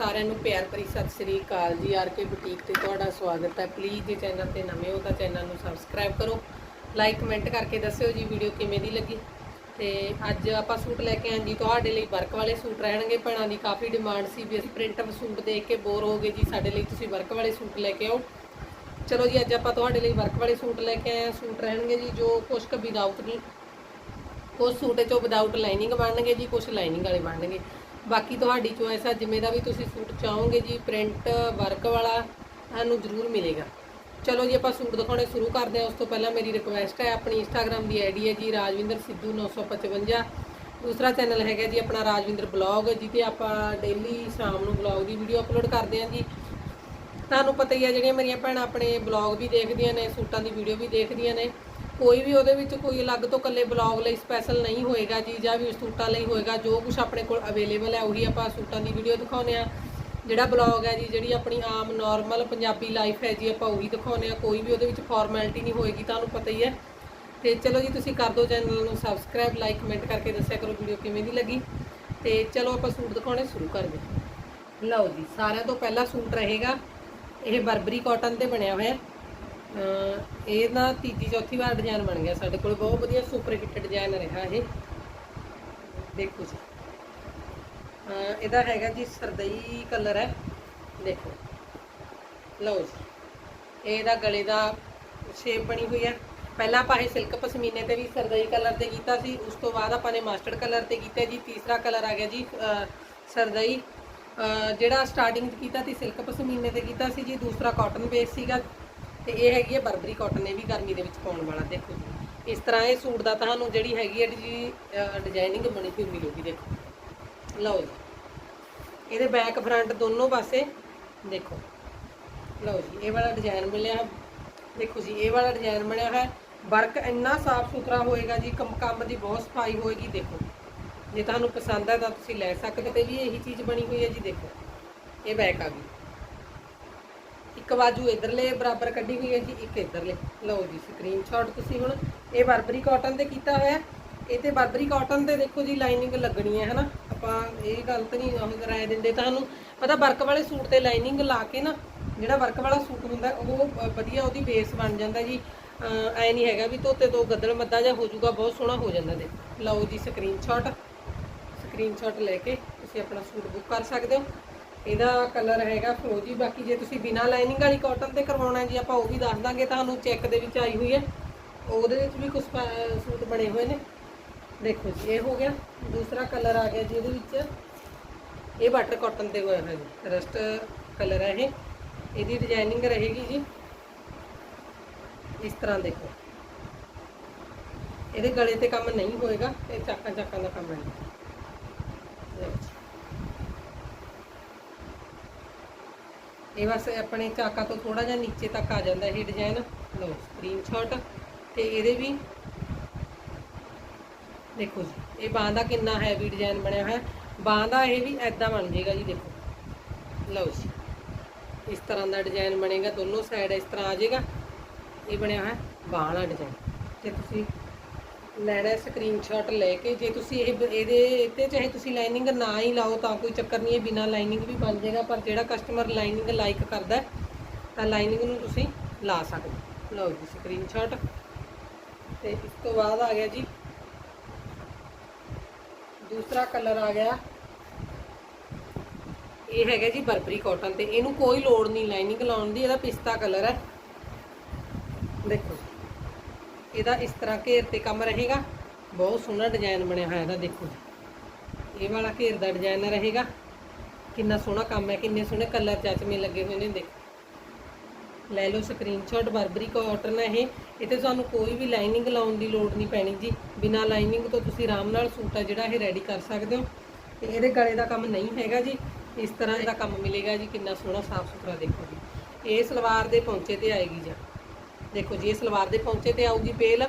ਸਾਰਿਆਂ ਨੂੰ ਪਿਆਰ ਭਰੀ ਸਤਿ ਸ੍ਰੀ ਅਕਾਲ ਜੀ। ਆਰ ਕੇ ਬੁਟੀਕ ਤੇ ਤੁਹਾਡਾ ਸਵਾਗਤ ਹੈ। ਪਲੀਜ਼ ਜੇ ਚੈਨਲ ਤੇ ਨਵੇਂ ਹੋ ਤਾਂ ਚੈਨਲ ਨੂੰ ਸਬਸਕ੍ਰਾਈਬ ਕਰੋ। ਲਾਈਕ ਕਮੈਂਟ ਕਰਕੇ ਦੱਸਿਓ ਜੀ ਵੀਡੀਓ ਕਿਵੇਂ ਦੀ ਲੱਗੀ। ਤੇ ਅੱਜ ਆਪਾਂ ਸੂਟ ਲੈ ਕੇ ਆਏ ਜੀ। ਤੁਹਾਡੇ ਲਈ ਵਰਕ ਵਾਲੇ ਸੂਟ ਰਹਿਣਗੇ। ਭੈਣਾਂ ਦੀ ਕਾਫੀ ਡਿਮਾਂਡ ਸੀ ਵੀ ਅਸੀਂ ਪ੍ਰਿੰਟ ਸੂਟ ਦੇਖ ਕੇ ਬੋਰ ਹੋ ਗਏ ਜੀ। ਸਾਡੇ ਲਈ ਤੁਸੀਂ ਵਰਕ ਵਾਲੇ ਸੂਟ ਲੈ ਕੇ ਆਓ। ਚਲੋ ਜੀ, ਅੱਜ ਆਪਾਂ ਤੁਹਾਡੇ ਲਈ ਵਰਕ ਵਾਲੇ ਸੂਟ ਲੈ ਕੇ ਆਏ ਹਾਂ। ਸੂਟ ਰਹਿਣਗੇ ਜੀ ਜੋ ਕੁਛ ਕੁ ਵਿਦਆਊਟ ਕੁਝ ਸੂਟ ਚੋਂ ਵਿਦਆਊਟ ਲਾਈਨਿੰਗ ਬਣਨਗੇ ਜੀ ਕੁਝ ਲਾਈਨਿੰਗ ਵਾਲੇ ਬਣਨਗੇ। ਬਾਕੀ ਤੁਹਾਡੀ ਚੋਇਸ ਆ, ਜਿਵੇਂ ਦਾ ਵੀ ਤੁਸੀਂ ਸੂਟ ਚਾਹੋਗੇ ਜੀ ਪ੍ਰਿੰਟ ਵਰਕ ਵਾਲਾ ਤੁਹਾਨੂੰ ਜ਼ਰੂਰ ਮਿਲੇਗਾ। ਚਲੋ ਜੀ, ਆਪਾਂ ਸੂਟ ਦਿਖਾਉਣੇ ਸ਼ੁਰੂ ਕਰਦੇ ਹਾਂ। ਉਸ ਤੋਂ ਪਹਿਲਾਂ ਮੇਰੀ ਰਿਕੁਐਸਟ ਹੈ, ਆਪਣੀ ਇੰਸਟਾਗ੍ਰam ਦੀ ਆਈਡੀ ਹੈ ਜੀ, ਰਾਜਵਿੰਦਰ ਸਿੱਧੂ 955 ਦੂਸਰਾ ਚੈਨਲ ਹੈਗਾ ਜੀ, ਆਪਣਾ ਰਾਜਵਿੰਦਰ ਬਲੌਗ ਜਿੱਤੇ ਆਪਾਂ ਡੇਲੀ ਸ਼ਾਮ ਨੂੰ ਬਲੌਗ ਦੀ ਵੀਡੀਓ ਅਪਲੋਡ ਕਰਦੇ ਹਾਂ ਜੀ। ਤੁਹਾਨੂੰ ਪਤਾ ਹੀ ਹੈ ਜਿਹੜੀਆਂ ਮੇਰੀਆਂ ਭੈਣਾਂ ਆਪਣੇ ਬਲੌਗ ਵੀ ਦੇਖਦੀਆਂ ਨੇ, ਸੂਟਾਂ ਦੀ ਵੀਡੀਓ ਵੀ ਦੇਖਦੀਆਂ ਨੇ। ਕੋਈ ਵੀ ਉਹਦੇ ਵਿੱਚ ਕੋਈ ਅਲੱਗ ਤੋਂ ਇਕੱਲੇ ਬਲੌਗ ਲਈ ਸਪੈਸ਼ਲ ਨਹੀਂ ਹੋਏਗਾ, ਜੀ ਜਾਂ ਵੀ ਸੂਟਾਂ ਲਈ ਹੋਏਗਾ, ਜੋ ਕੁਝ ਆਪਣੇ ਕੋਲ ਅਵੇਲੇਬਲ ਹੈ, ਉਹੀ ਆਪਾਂ ਸੂਟਾਂ ਦੀ ਵੀਡੀਓ ਦਿਖਾਉਂਦੇ ਆ ਜਿਹੜਾ ਬਲੌਗ ਹੈ ਜੀ, ਜਿਹੜੀ ਆਪਣੀ ਆਮ ਨਾਰਮਲ ਪੰਜਾਬੀ ਲਾਈਫ ਹੈ ਜੀ, ਆਪਾਂ ਉਹੀ ਦਿਖਾਉਂਦੇ ਆ ਕੋਈ ਵੀ ਉਹਦੇ ਵਿੱਚ ਫਾਰਮੈਲਿਟੀ ਨਹੀਂ ਹੋਏਗੀ ਤੁਹਾਨੂੰ ਪਤਾ ਹੀ ਹੈ। ਤੇ ਚਲੋ ਜੀ, ਤੁਸੀਂ ਕਰ ਦਿਓ ਚੈਨਲ ਨੂੰ ਸਬਸਕ੍ਰਾਈਬ ਲਾਈਕ ਕਮੈਂਟ ਕਰਕੇ ਦੱਸਿਆ ਕਰੋ ਵੀਡੀਓ ਕਿਵੇਂ ਦੀ ਲੱਗੀ। ਤੇ ਚਲੋ ਆਪਾਂ ਸੂਟ ਦਿਖਾਉਣੇ ਸ਼ੁਰੂ ਕਰਦੇ ਹਾਂ। ਲਓ ਜੀ, ਸਾਰਿਆਂ ਤੋਂ ਪਹਿਲਾ ਸੂਟ ਰਹੇਗਾ। ਇਹ ਬਰਬਰੀ ਕਾਟਨ ਤੇ ਬਣਿਆ ਹੋਇਆ। ਇਹ ਨਾ ਤੀਜੀ, ਚੌਥੀ ਵਾਰ ਡਿਜ਼ਾਈਨ ਬਣ ਗਿਆ ਸਾਡੇ ਕੋਲ, ਬਹੁਤ ਵਧੀਆ ਸੁਪਰ ਹਿੱਟ ਡਿਜ਼ਾਈਨ ਰਿਹਾ ਇਹ। ਦੇਖੋ ਜੀ। ਇਹਦਾ ਹੈਗਾ ਜੀ ਸਰਦਈ ਕਲਰ ਹੈ। ਦੇਖੋ। ਲਓ ਜੀ। ਇਹਦਾ ਗਲੇ ਦਾ ਸ਼ੇਪ ਬਣੀ ਹੋਈ ਹੈ। ਪਹਿਲਾਂ ਆਪਾਂ ਇਹ ਸਿਲਕ ਪਸ਼ਮੀਨੇ ਤੇ ਵੀ ਸਰਦਈ ਕਲਰ ਤੇ ਕੀਤਾ ਸੀ, ਉਸ ਤੋਂ ਬਾਅਦ ਆਪਾਂ ਨੇ ਮਾਸਟਰਡ ਕਲਰ ਤੇ ਕੀਤਾ ਜੀ। ਤੀਸਰਾ ਕਲਰ ਆ ਗਿਆ ਜੀ ਸਰਦਈ। ਜਿਹੜਾ ਸਟਾਰਟਿੰਗ 'ਚ ਕੀਤਾ ਸੀ ਸਿਲਕ ਪਸ਼ਮੀਨੇ ਤੇ ਕੀਤਾ ਸੀ ਜੀ। ਦੂਸਰਾ ਕਾਟਨ ਬੇਸ ਸੀਗਾ। ਤੇ ਇਹ ਹੈਗੀ ਹੈ ਬਰਬਰੀ ਕਾਟਨ ਇਹ ਵੀ ਗਰਮੀ ਦੇ ਵਿੱਚ ਪਾਉਣ ਵਾਲਾ, ਦੇਖੋ ਜੀ। ਇਸ ਤਰ੍ਹਾਂ ਇਹ ਸੂਟ ਦਾ ਤੁਹਾਨੂੰ ਜਿਹੜੀ ਹੈਗੀ ਹੈ ਜੀ ਡਿਜ਼ਾਈਨਿੰਗ ਬਣੀ ਹੋਈ ਮਿਲੂਗੀ, ਦੇਖੋ। ਲਓ ਜੀ। ਇਹਦੇ ਬੈਕ ਫਰੰਟ ਦੋਨੋਂ ਪਾਸੇ, ਦੇਖੋ। ਲਓ ਜੀ, ਇਹ ਵਾਲਾ ਡਿਜ਼ਾਈਨ ਮਿਲਿਆ। ਹੈ। ਦੇਖੋ ਜੀ, ਇਹ ਵਾਲਾ ਡਿਜ਼ਾਈਨ ਬਣਿਆ ਹੈ। ਵਰਕ ਇੰਨਾ ਸਾਫ਼ ਸੁਥਰਾ ਹੋਏਗਾ ਜੀ, ਕੰਮ ਕੰਮ ਦੀ ਬਹੁਤ ਸਫ਼ਾਈ ਹੋਏਗੀ, ਦੇਖੋ। ਜੇ ਤੁਹਾਨੂੰ ਪਸੰਦ ਹੈ ਤਾਂ ਤੁਸੀਂ ਲੈ ਸਕਦੇ ਤੇ ਵੀ ਇਹੀ ਚੀਜ਼ ਬਣੀ ਹੋਈ ਹੈ ਜੀ, ਦੇਖੋ। ਇਹ ਬੈਕ ਆ ਗਈ। ਇੱਕ ਬਾਜੂ ਇਧਰਲੇ ਬਰਾਬਰ ਕੱਢੀ ਹੋਈ ਹੈ ਜੀ, ਇੱਕ ਇਧਰਲੇ। ਲਓ ਜੀ ਸਕਰੀਨਸ਼ਾਟ ਤੁਸੀਂ ਹੁਣ। ਇਹ ਬਰਬਰੀ ਕਾਟਨ ਤੇ ਕੀਤਾ ਹੋਇਆ ਇਹ ਤੇ ਬਰਬਰੀ ਕਾਟਨ ਤੇ ਦੇਖੋ ਜੀ ਲਾਈਨਿੰਗ ਲੱਗਣੀ ਹੈ, ਹਨਾ? ਆਪਾਂ ਇਹ ਗੱਲ ਤਾਂ ਨਹੀਂ ਉਹ ਰਾਏ ਦਿੰਦੇ ਤੁਹਾਨੂੰ। ਪਤਾ ਵਰਕ ਵਾਲੇ ਸੂਟ ਤੇ ਲਾਈਨਿੰਗ ਲਾ ਕੇ ਨਾ, ਜਿਹੜਾ ਵਰਕ ਵਾਲਾ ਸੂਟ ਹੁੰਦਾ, ਉਹ ਵਧੀਆ ਉਹਦੀ ਬੇਸ ਬਣ ਜਾਂਦਾ ਜੀ। ਐ ਨਹੀਂ ਹੈਗਾ ਵੀ ਧੋਤੇ ਤੋਂ ਗੱਦਲ ਮੱਦਾ ਜਾਂ ਹੋ ਜਾਊਗਾ, ਬਹੁਤ ਸੋਹਣਾ ਹੋ ਜਾਂਦਾ ਦੇ ਲਓ ਜੀ ਸਕਰੀਨਸ਼ਾਟ ਸਕਰੀਨਸ਼ਾਟ ਲੈ ਕੇ ਤੁਸੀਂ ਆਪਣਾ ਸੂਟ ਬੁੱਕ ਕਰ ਸਕਦੇ ਹੋ। ਇਹਦਾ ਕਲਰ ਹੈਗਾ ਫਰੋਜੀ ਬਾਕੀ ਜੇ ਤੁਸੀਂ ਬਿਨਾ ਲਾਈਨਿੰਗ ਵਾਲੀ ਕਾਟਨ ਤੇ ਕਰਵਾਉਣਾ ਜੀ, ਆਪਾਂ ਉਹ ਵੀ ਦੱਸ ਦਾਂਗੇ। ਤੁਹਾਨੂੰ ਚੈੱਕ ਦੇ ਵਿੱਚ ਆਈ ਹੋਈ ਹੈ। ਉਹਦੇ ਵਿੱਚ ਵੀ ਕੁਝ ਸੂਟ ਬਣੇ ਹੋਏ ਨੇ। ਦੇਖੋ ਜੀ, ਇਹ ਹੋ ਗਿਆ। ਦੂਸਰਾ ਕਲਰ ਆ ਗਿਆ ਜੀ ਇਹਦੇ ਵਿੱਚ। ਇਹ ਵਾਟਰ ਕਾਟਨ ਤੇ ਹੋਇਆ ਹੈ ਜੀ। ਰਸਟ ਕਲਰ ਹੈ ਇਹ। ਇਹਦੀ ਡਿਜ਼ਾਈਨਿੰਗ ਰਹੇਗੀ ਜੀ। ਇਸ ਤਰ੍ਹਾਂ ਦੇਖੋ। ਇਹਦੇ ਗਲੇ ਤੇ ਕੰਮ ਨਹੀਂ ਹੋਏਗਾ। ਇਹ ਚਾਕਾਂ ਚਾਕਾਂ ਦਾ ਕੰਮ ਹੈ ਲਓ ਜੀ। ਇਹ ਬਸ ਆਪਣੇ ਚਾਕਾਂ ਤੋਂ ਥੋੜਾ ਜਿਹਾ ਨੀਚੇ ਤੱਕ ਆ ਜਾਂਦਾ ਇਹ ਡਿਜ਼ਾਈਨ ਲਓ ਸਕਰੀਨਸ਼ਾਟ ਤੇ ਇਹਦੇ ਵੀ ਦੇਖੋ ਜੀ, ਇਹ ਬਾਂਹ ਦਾ ਕਿੰਨਾ ਹੈਵੀ ਡਿਜ਼ਾਈਨ ਬਣਿਆ ਹੋਇਆ। ਬਾਂਹ ਦਾ ਇਹ ਵੀ ਐਦਾਂ ਬਣ ਜਾਏਗਾ ਜੀ, ਦੇਖੋ। ਲਓ ਜੀ, ਇਸ ਤਰ੍ਹਾਂ ਦਾ ਡਿਜ਼ਾਈਨ ਬਣੇਗਾ, ਦੋਨੋਂ ਸਾਈਡ ਇਸ ਤਰ੍ਹਾਂ ਆ ਜਾਏਗਾ। ਇਹ ਬਣਿਆ ਹੋਇਆ ਬਾਂਹ ਵਾਲਾ ਡਿਜ਼ਾਈਨ ਤੇ ਤੁਸੀਂ ਲੈਣਾ ਸਕਰੀਨਸ਼ਾਟ ਲੈ ਕੇ, ਜੇ ਤੁਸੀਂ ਇਹ ਇਹਦੇ ਇੱਥੇ ਚਾਹੇ ਤੁਸੀਂ ਲਾਈਨਿੰਗ ਨਾ ਹੀ ਲਾਓ ਤਾਂ ਕੋਈ ਚੱਕਰ ਨਹੀਂ ਹੈ, ਬਿਨਾ ਲਾਈਨਿੰਗ ਵੀ ਬਣ ਜਾਏਗਾ, ਪਰ ਜਿਹੜਾ ਕਸਟਮਰ ਲਾਈਨਿੰਗ ਲਾਈਕ ਕਰਦਾ ਤਾਂ ਲਾਈਨਿੰਗ ਨੂੰ ਤੁਸੀਂ ਲਾ ਸਕਦੇ ਲਓ ਜੀ ਸਕਰੀਨਸ਼ਾਟ ਤੇ ਇਸ ਤੋਂ ਬਾਅਦ ਆ ਗਿਆ ਜੀ। ਦੂਸਰਾ ਕਲਰ ਆ ਗਿਆ। ਇਹ ਹੈਗਾ ਜੀ ਬਰਬਰੀ ਕਾਟਨ ਤੇ, ਇਹਨੂੰ ਕੋਈ ਲੋੜ ਨਹੀਂ ਲਾਈਨਿੰਗ ਲਾਉਣ ਦੀ, ਇਹਦਾ ਪਿਸਤਾ ਕਲਰ ਹੈ ਦੇਖੋ ਇਹਦਾ ਇਸ ਤਰ੍ਹਾਂ ਘੇਰ ਤੇ ਕੰਮ ਰਹੇਗਾ। ਬਹੁਤ ਸੋਹਣਾ ਡਿਜ਼ਾਈਨ ਬਣਿਆ ਹੋਇਆ ਇਹਦਾ, ਦੇਖੋ ਜੀ। ਇਹ ਵਾਲਾ ਘੇਰ ਦਾ ਡਿਜ਼ਾਈਨ ਰਹੇਗਾ। ਕਿੰਨਾ ਸੋਹਣਾ ਕੰਮ ਹੈ, ਕਿੰਨੇ ਸੋਹਣੇ ਕਲਰ ਚਚਮੇ ਲੱਗੇ ਹੋਏ ਨੇ, ਦੇਖੋ। ਲੈ ਲਓ ਸਕਰੀਨਸ਼ਾਟ ਬਰਬਰੀ ਕਾਟਨ ਹੈ ਇਹ। ਇਹ ਤੇ ਤੁਹਾਨੂੰ ਕੋਈ ਵੀ ਲਾਈਨਿੰਗ ਲਾਉਣ ਦੀ ਲੋੜ ਨਹੀਂ ਪੈਣੀ ਜੀ। ਬਿਨਾ ਲਾਈਨਿੰਗ ਤੋਂ ਤੁਸੀਂ ਆਰਾਮ ਨਾਲ ਸੂਟ ਆ ਜਿਹੜਾ ਇਹ ਰੈਡੀ ਕਰ ਸਕਦੇ ਹੋ। ਤੇ ਇਹਦੇ ਗਲੇ ਦਾ ਕੰਮ ਨਹੀਂ ਹੈਗਾ ਜੀ। ਇਸ ਤਰ੍ਹਾਂ ਇਹਦਾ ਕੰਮ ਮਿਲੇਗਾ ਜੀ। ਕਿੰਨਾ ਸੋਹਣਾ ਸਾਫ਼ ਸੁਥਰਾ ਦੇਖੋ ਜੀ। ਇਹ ਸਲਵਾਰ ਦੇ ਪੌਂਚੇ ਤੇ ਆਏਗੀ ਜੀ। ਦੇਖੋ ਜੀ, ਇਹ ਸਲਵਾਰ ਦੇ ਪੌਂਚੇ ਤੇ ਆਊਗੀ ਬੇਲ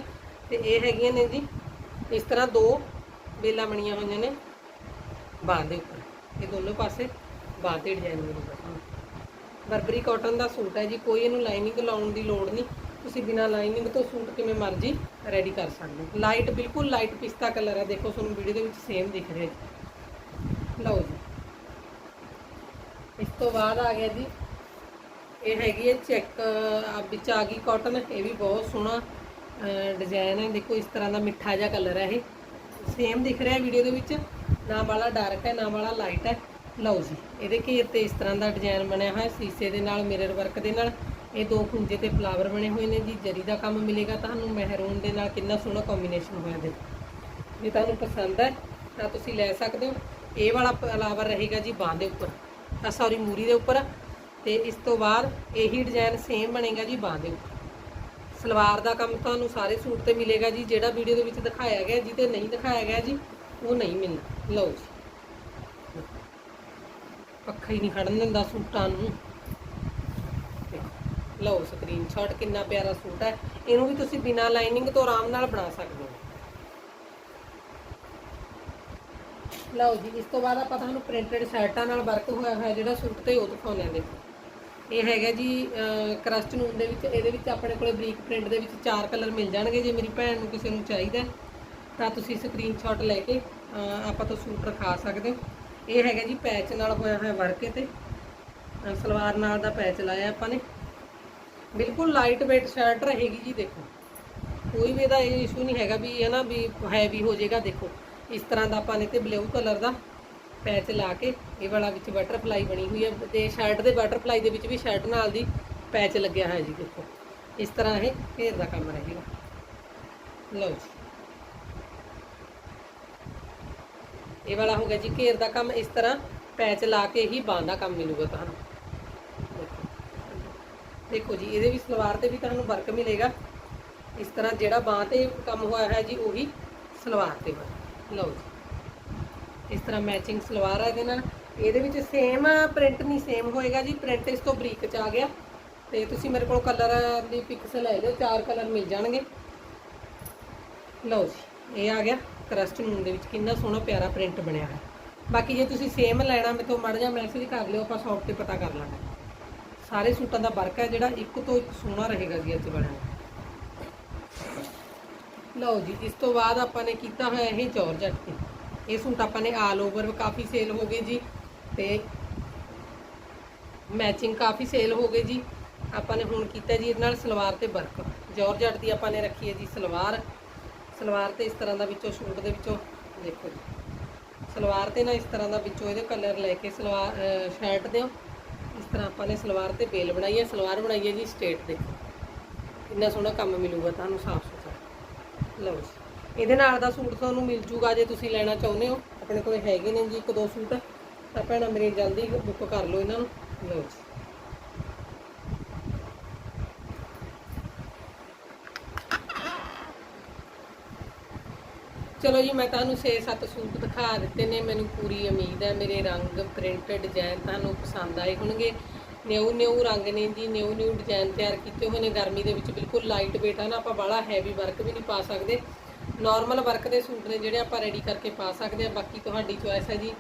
ਤੇ ਇਹ ਹੈਗੀਆਂ ਨੇ ਜੀ, ਇਸ ਤਰ੍ਹਾਂ ਦੋ ਬੇਲਾਂ ਬਣੀਆਂ ਹੋਈਆਂ ਨੇ ਬਾਂਹ ਦੇ ਉੱਪਰ। ਇਹ ਦੋਨੋਂ ਪਾਸੇ ਬਾਂਹ ਤੇ ਡਿਜ਼ਾਈਨ ਮਿਲੂਗਾ ਤੁਹਾਨੂੰ ਬਰਬਰੀ ਕਾਟਨ ਦਾ ਸੂਟ ਹੈ ਜੀ, ਕੋਈ ਇਹਨੂੰ ਲਾਈਨਿੰਗ ਲਾਉਣ ਦੀ ਲੋੜ ਨਹੀਂ। ਤੁਸੀਂ ਬਿਨਾ ਲਾਈਨਿੰਗ ਤੋਂ ਸੂਟ ਕਿਵੇਂ ਮਰਜ਼ੀ ਰੈਡੀ ਕਰ ਸਕਦੇ ਹੋ। ਲਾਈਟ ਬਿਲਕੁਲ ਲਾਈਟ ਪਿਸਤਾ ਕਲਰ ਹੈ ਦੇਖੋ, ਤੁਹਾਨੂੰ ਵੀਡੀਓ ਦੇ ਵਿੱਚ ਸੇਮ ਦਿਖ ਰਿਹਾ ਜੀ। ਲਓ ਜੀ। ਇਸ ਤੋਂ ਬਾਅਦ ਆ ਗਿਆ ਜੀ ਇਹ ਹੈਗੀ ਹੈ ਚੈੱਕ ਆ ਵਿੱਚ ਆ ਗਈ ਕਾਟਨ ਇਹ ਵੀ ਬਹੁਤ ਸੋਹਣਾ ਡਿਜ਼ਾਈਨ ਹੈ। ਦੇਖੋ, ਇਸ ਤਰ੍ਹਾਂ ਦਾ ਮਿੱਠਾ ਜਿਹਾ ਕਲਰ ਹੈ ਇਹ। ਸੇਮ ਦਿਖ ਰਿਹਾ ਵੀਡੀਓ ਦੇ ਵਿੱਚ। ਨਾ ਵਾਲਾ ਡਾਰਕ ਹੈ, ਨਾ ਵਾਲਾ ਲਾਈਟ ਹੈ। ਲਓ ਜੀ, ਇਹਦੇ ਘੇਰ ਤੇ ਇਸ ਤਰ੍ਹਾਂ ਦਾ ਡਿਜ਼ਾਈਨ ਬਣਿਆ ਹੋਇਆ ਸੀਸੇ ਦੇ ਨਾਲ ਮਿਰਰ ਵਰਕ ਦੇ ਨਾਲ। ਇਹ ਦੋ ਖੁੰਝੇ ਤੇ ਫਲਾਵਰ ਬਣੇ ਹੋਏ ਨੇ ਜੀ। ਜਰੀ ਦਾ ਕੰਮ ਮਿਲੇਗਾ ਤੁਹਾਨੂੰ। ਮਹਿਰੂਨ ਦੇ ਨਾਲ ਕਿੰਨਾ ਸੋਹਣਾ ਕੰਬੀਨੇਸ਼ਨ ਹੋਇਆ ਦੇ ਜੇ ਤੁਹਾਨੂੰ ਪਸੰਦ ਹੈ, ਤਾਂ ਤੁਸੀਂ ਲੈ ਸਕਦੇ ਹੋ। ਇਹ ਵਾਲਾ ਫਲਾਵਰ ਰਹੇਗਾ ਜੀ ਬਾਂਹ ਦੇ ਉੱਪਰ। ਆ ਸੌਰੀ ਮੂਰੀ ਦੇ ਉੱਪਰ। ਤੇ ਇਸ ਤੋਂ ਬਾਅਦ ਇਹੀ ਡਿਜ਼ਾਈਨ ਸੇਮ ਬਣੇਗਾ ਜੀ ਬਾਹ ਦੇ ਸਲਵਾਰ ਦਾ ਕੰਮ ਤੁਹਾਨੂੰ ਸਾਰੇ ਸੂਟ ਤੇ ਮਿਲੇਗਾ ਜੀ ਜਿਹੜਾ ਵੀਡੀਓ ਦੇ ਵਿੱਚ ਦਿਖਾਇਆ ਗਿਆ ਜਿਹਤੇ ਨਹੀਂ ਦਿਖਾਇਆ ਗਿਆ ਜੀ ਉਹ ਨਹੀਂ ਮਿਲਣਾ। ਲਓ ਜੀ। ਪੱਖਾ ਹੀ ਨਹੀਂ ਖੜਨ ਦਿੰਦਾ ਸੂਟਾਂ ਨੂੰ। ਦੇਖੋ, ਲਓ ਸਕਰੀਨਸ਼ਾਟ ਕਿੰਨਾ ਪਿਆਰਾ ਸੂਟ ਹੈ। ਇਹਨੂੰ ਵੀ ਤੁਸੀਂ ਬਿਨਾ ਲਾਈਨਿੰਗ ਤੋਂ ਆਰਾਮ ਨਾਲ ਬਣਾ ਸਕਦੇ ਹੋ। ਲਓ ਜੀ ਇਸ ਤੋਂ ਬਾਅਦ ਆਪਾਂ ਤੁਹਾਨੂੰ ਪ੍ਰਿੰਟਡ ਸ਼ਰਟਾਂ ਨਾਲ ਵਰਕ ਹੋਇਆ ਹੋਇਆ ਜਿਹੜਾ ਸੂਟ ਤੇ ਉਹ ਦਿਖਾਉਂਦੇ ਹਾਂ ਦੇਖੋ। ਇਹ ਹੈਗਾ ਜੀ ਕਰਸਟ ਨੂਨ ਦੇ ਵਿੱਚ, ਇਹਦੇ ਵਿੱਚ ਆਪਣੇ ਕੋਲੇ ਬਰੀਕ ਪ੍ਰਿੰਟ ਦੇ ਵਿੱਚ ਚਾਰ ਕਲਰ ਮਿਲ ਜਾਣਗੇ ਜੇ ਮੇਰੀ ਭੈਣ ਨੂੰ ਕਿਸੇ ਨੂੰ ਚਾਹੀਦਾ ਤਾਂ ਤੁਸੀਂ ਸਕਰੀਨਸ਼ਾਟ ਲੈ ਕੇ ਆਪਾਂ ਤੋਂ ਸੂਟ ਰਖਾ ਸਕਦੇ ਹੋ। ਇਹ ਹੈਗਾ ਜੀ ਪੈਚ ਨਾਲ ਹੋਇਆ ਹੋਇਆ ਵਰਕ ਤੇ ਸਲਵਾਰ ਨਾਲ ਦਾ ਪੈਚ ਲਾਇਆ ਆਪਾਂ ਨੇ। ਬਿਲਕੁਲ ਲਾਈਟ weight ਸ਼ਰਟ ਰਹੇਗੀ ਜੀ, ਦੇਖੋ। ਕੋਈ ਵੀ ਇਹਦਾ ਇਹ ਇਸ਼ੂ ਨਹੀਂ ਹੈਗਾ ਵੀ ਹੈ ਨਾ ਵੀ ਹੈਵੀ ਹੋ ਜਾਏਗਾ, ਦੇਖੋ। ਇਸ ਤਰ੍ਹਾਂ ਦਾ ਆਪਾਂ ਨੇ ਤੇ ਬਲੂ ਕਲਰ ਦਾ ਪੈਚ ਲਾ ਕੇ ਇਹ ਵਾਲਾ ਵਿੱਚ ਬਟਰਫਲਾਈ ਬਣੀ ਹੋਈ ਹੈ ਤੇ ਸ਼ਰਟ ਦੇ ਬਟਰਫਲਾਈ ਦੇ ਵਿੱਚ ਵੀ ਸ਼ਰਟ ਨਾਲ ਦੀ ਪੈਚ ਲੱਗਿਆ ਹੋਇਆ ਜੀ ਦੇਖੋ। ਇਸ ਤਰ੍ਹਾਂ ਇਹ ਘੇਰ ਦਾ ਕੰਮ ਰਹੇਗਾ। ਲਓ ਜੀ। ਇਹ ਵਾਲਾ ਹੋ ਗਿਆ ਜੀ ਘੇਰ ਦਾ ਕੰਮ। ਇਸ ਤਰ੍ਹਾਂ ਪੈਚ ਲਾ ਕੇ ਹੀ ਬਾਂਹ ਦਾ ਕੰਮ ਮਿਲੂਗਾ ਤੁਹਾਨੂੰ। ਦੇਖੋ ਜੀ, ਇਹਦੇ ਵੀ ਸਲਵਾਰ ਤੇ ਵੀ ਤੁਹਾਨੂੰ ਵਰਕ ਮਿਲੇਗਾ। ਇਸ ਤਰ੍ਹਾਂ ਜਿਹੜਾ ਬਾਂਹ ਤੇ ਕੰਮ ਹੋਇਆ ਹੈ ਜੀ, ਉਹੀ ਸਲਵਾਰ ਤੇ ਵਰਕ ਲਓ ਜੀ। ਇਸ ਤਰ੍ਹਾਂ ਮੈਚਿੰਗ ਸਲਵਾਰ ਹੈ ਇਹਦੇ ਨਾਲ। ਇਹਦੇ ਵਿੱਚ ਸੇਮ ਪ੍ਰਿੰਟ ਨਹੀਂ ਸੇਮ ਹੋਏਗਾ ਜੀ। ਪ੍ਰਿੰਟ ਇਸ ਤੋਂ ਬਰੀਕ ਚ ਆ ਗਿਆ। ਤੇ ਤੁਸੀਂ ਮੇਰੇ ਕੋਲ ਕਲਰ ਦੀ ਪਿਕਸ ਲੈ ਲਿਓ, ਚਾਰ ਕਲਰ ਮਿਲ ਜਾਣਗੇ। ਲਓ ਜੀ, ਇਹ ਆ ਗਿਆ। ਕਰਸਟ ਨੂਨ ਦੇ ਵਿੱਚ ਕਿੰਨਾ ਸੋਹਣਾ ਪਿਆਰਾ ਪ੍ਰਿੰਟ ਬਣਿਆ ਹੈ ਬਾਕੀ ਜੇ ਤੁਸੀਂ ਸੇਮ ਲੈਣਾ ਮੇਰੇ ਤੋਂ ਮੜ ਜਾ ਮੈਸੇਜ ਕਰ ਲਿਓ, ਆਪਾਂ ਸ਼ੌਪ ਤੇ ਪਤਾ ਕਰ ਲਾਂਗੇ। ਸਾਰੇ ਸੂਟਾਂ ਦਾ ਵਰਕ ਹੈ ਜਿਹੜਾ ਇੱਕ ਤੋਂ ਇੱਕ ਸੋਹਣਾ ਰਹੇਗਾ ਜੀ ਅੱਜ ਬਣਿਆ ਲਓ ਜੀ, ਇਸ ਤੋਂ ਬਾਅਦ ਆਪਾਂ ਨੇ ਕੀਤਾ ਹੋਇਆ ਇਹ ਜੌਰਜਟ ਤੇ ਇਹ ਸੂਟ ਆਪਾਂ ਨੇ ਆਲ ਓਵਰ ਕਾਫੀ ਸੇਲ ਹੋ ਗਏ ਜੀ ਤੇ ਮੈਚਿੰਗ ਕਾਫੀ ਸੇਲ ਹੋ ਗਏ ਜੀ। ਆਪਾਂ ਨੇ ਹੁਣ ਕੀਤਾ ਜੀ ਇਹਦੇ ਨਾਲ ਸਲਵਾਰ ਤੇ ਵਰਕ ਜੌਰਜਟ ਦੀ ਆਪਾਂ ਨੇ ਰੱਖੀ ਹੈ ਜੀ ਸਲਵਾਰ। ਸਲਵਾਰ ਤੇ ਇਸ ਤਰ੍ਹਾਂ ਦਾ ਵਿੱਚੋਂ ਸੂਟ ਦੇ ਵਿੱਚੋਂ ਦੇਖੋ ਜੀ। ਸਲਵਾਰ ਤੇ ਨਾ ਇਸ ਤਰ੍ਹਾਂ ਦਾ ਵਿੱਚੋਂ ਇਹਦੇ ਕਲਰ ਲੈ ਕੇ ਸਲਵਾਰ ਸ਼ਰਟ ਦਿਓ। ਇਸ ਤਰ੍ਹਾਂ ਆਪਾਂ ਨੇ ਸਲਵਾਰ ਤੇ ਬੇਲ ਬਣਾਈ ਹੈ। ਸਲਵਾਰ ਬਣਾਈ ਹੈ ਜੀ ਸਟੇਟ ਦੇ ਇੰਨਾ ਸੋਹਣਾ ਕੰਮ ਮਿਲੂਗਾ ਤੁਹਾਨੂੰ ਸਾਫ਼ ਸੁਥਰਾ। ਲਓ ਜੀ। ਇਹਦੇ ਨਾਲ ਦਾ ਸੂਟ ਤੁਹਾਨੂੰ ਮਿਲ ਜੂਗਾ ਜੇ ਤੁਸੀਂ ਲੈਣਾ ਚਾਹੁੰਦੇ ਹੋ। ਆਪਣੇ ਕੋਲ ਹੈਗੇ ਨੇ ਜੀ ਇੱਕ ਦੋ ਸੂਟ। ਤਾਂ ਭੈਣਾਂ ਮੇਰੀ ਜਲਦੀ ਬੁੱਕ ਕਰ ਲਓ ਇਹਨਾਂ ਨੂੰ। ਲਓ ਜੀ। ਚਲੋ ਜੀ, ਮੈਂ ਤੁਹਾਨੂੰ 6-7 ਸੂਟ ਦਿਖਾ ਦਿੱਤੇ ਨੇ। ਮੈਨੂੰ ਪੂਰੀ ਉਮੀਦ ਹੈ, ਮੇਰੇ ਰੰਗ ਪ੍ਰਿੰਟ ਡਿਜ਼ਾਈਨ ਤੁਹਾਨੂੰ ਪਸੰਦ ਆਏ ਹੋਣਗੇ। ਨਿਊ ਨਿਊ ਰੰਗ ਨੇ ਜੀ। ਨਿਊ ਨਿਊ ਡਿਜ਼ਾਈਨ ਤਿਆਰ ਕੀਤੇ ਹੋਏ ਨੇ। ਗਰਮੀ ਦੇ ਵਿੱਚ ਬਿਲਕੁਲ ਲਾਈਟ ਵੇਟ ਆ ਨਾ। ਆਪਾਂ ਬਾਹਲਾ ਹੈਵੀ ਵਰਕ ਵੀ ਨਹੀਂ ਪਾ ਸਕਦੇ। ਨਾਰਮਲ ਵਰਕ ਦੇ ਸੂਟ ਨੇ ਜਿਹੜੇ ਆਪਾਂ ਰੈਡੀ ਕਰਕੇ ਪਾ ਸਕਦੇ ਆ ਬਾਕੀ ਤੁਹਾਡੀ ਚੋਇਸ ਹੈ ਜੀ।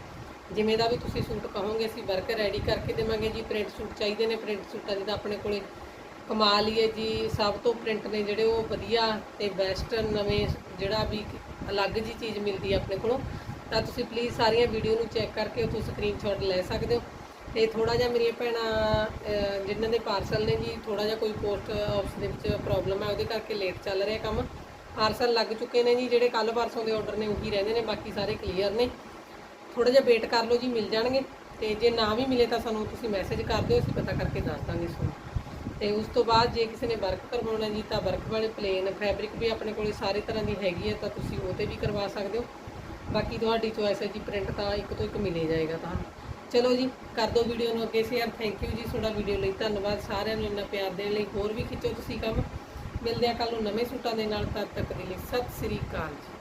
ਜਿਵੇਂ ਦਾ ਵੀ ਤੁਸੀਂ ਸੂਟ ਕਹੋਗੇ ਅਸੀਂ ਵਰਕ ਰੈਡੀ ਕਰਕੇ ਦੇਵਾਂਗੇ ਜੀ। ਪ੍ਰਿੰਟ ਸੂਟ ਚਾਹੀਦੇ ਨੇ ਪ੍ਰਿੰਟ ਸੂਟਾਂ ਦੀ ਤਾਂ ਆਪਣੇ ਕੋਲੇ ਕਮਾ ਲਈਏ ਜੀ। ਸਭ ਤੋਂ ਪ੍ਰਿੰਟ ਨੇ ਜਿਹੜੇ ਉਹ ਵਧੀਆ ਤੇ ਬੈਸਟ ਨਵੇਂ ਜਿਹੜਾ ਵੀ ਅਲੱਗ ਜੀ ਚੀਜ਼ ਮਿਲਦੀ ਹੈ ਆਪਣੇ ਕੋਲੋਂ। ਤਾਂ ਤੁਸੀਂ ਪਲੀਜ਼ ਸਾਰੀਆਂ ਵੀਡੀਓ ਨੂੰ ਚੈੱਕ ਕਰਕੇ ਉੱਥੋਂ ਸਕਰੀਨਸ਼ਾਟ ਲੈ ਸਕਦੇ ਹੋ। ਤੇ ਥੋੜਾ ਜਿਹਾ ਮੇਰੀਆਂ ਭੈਣਾਂ ਅਹ, ਜਿਨ੍ਹਾਂ ਦੇ ਪਾਰਸਲ ਨੇ ਜੀ ਥੋੜਾ ਜਿਹਾ ਕੋਈ ਪੋਸਟ ਆਫਿਸ ਦੇ ਵਿੱਚ ਪ੍ਰੋਬਲਮ ਹੈ ਉਹਦੇ ਕਰਕੇ ਲੇਟ ਚੱਲ ਰਿਹਾ ਕੰਮ। ਪਾਰਸਲ ਲੱਗ ਚੁੱਕੇ ਨੇ ਜੀ, ਜਿਹੜੇ ਕੱਲ ਪਰਸੋਂ ਦੇ ਆਰਡਰ ਨੇ ਉਹੀ ਰਹਿੰਦੇ ਨੇ, ਬਾਕੀ ਸਾਰੇ ਕਲੀਅਰ ਨੇ। ਥੋੜਾ ਜਿਹਾ ਵੇਟ ਕਰ ਲਓ ਜੀ, ਮਿਲ ਜਾਣਗੇ। ਤੇ ਜੇ ਨਾ ਵੀ ਮਿਲੇ ਤਾਂ ਸਾਨੂੰ ਤੁਸੀਂ ਮੈਸੇਜ ਕਰ ਦਿਓ, ਅਸੀਂ ਪਤਾ ਕਰਕੇ ਦੱਸ ਦਾਂਗੇ ਤੁਹਾਨੂੰ। ਤੇ ਉਸ ਤੋਂ ਬਾਅਦ ਜੇ ਕਿਸੇ ਨੇ ਵਰਕ ਕਰਵਾਉਣਾ ਜੀ, ਤਾਂ ਵਰਕ ਵਾਲੇ ਪਲੇਨ ਫੈਬਰਿਕ ਵੀ ਆਪਣੇ ਕੋਲੇ ਸਾਰੇ ਤਰ੍ਹਾਂ ਦੀ ਹੈਗੀ ਹੈ ਤਾਂ ਤੁਸੀਂ ਉਹ ਤੇ ਵੀ ਕਰਵਾ ਸਕਦੇ ਹੋ। ਬਾਕੀ ਤੁਹਾਡੀ ਚੋਇਸ ਹੈ ਜੀ ਪ੍ਰਿੰਟ ਤਾਂ ਇੱਕ ਤੋਂ ਇੱਕ ਮਿਲੇ ਜਾਏਗਾ ਤੁਹਾਨੂੰ ਚਲੋ ਜੀ, ਕਰ ਦਿਓ ਵੀਡੀਓ ਨੂੰ ਅੱਗੇ ਸ਼ੇਅਰ ਥੈਂਕ ਯੂ ਜੀ ਤੁਹਾਡਾ ਵੀਡੀਓ ਲਈ, ਧੰਨਵਾਦ ਸਾਰਿਆਂ ਨੂੰ ਇੰਨਾ ਪਿਆਰ ਦੇਣ ਲਈ। ਹੋਰ ਵੀ ਖਿੱਚੋ ਤੁਸੀਂ ਕੰਮ। ਮਿਲਦੇ ਆ ਕੱਲ ਨੂੰ ਨਵੇਂ ਸੂਟਾਂ ਦੇ ਨਾਲ, ਤਦ ਤੱਕ ਦੇ ਲਈ ਸਤਿ ਸ੍ਰੀ ਅਕਾਲ ਜੀ।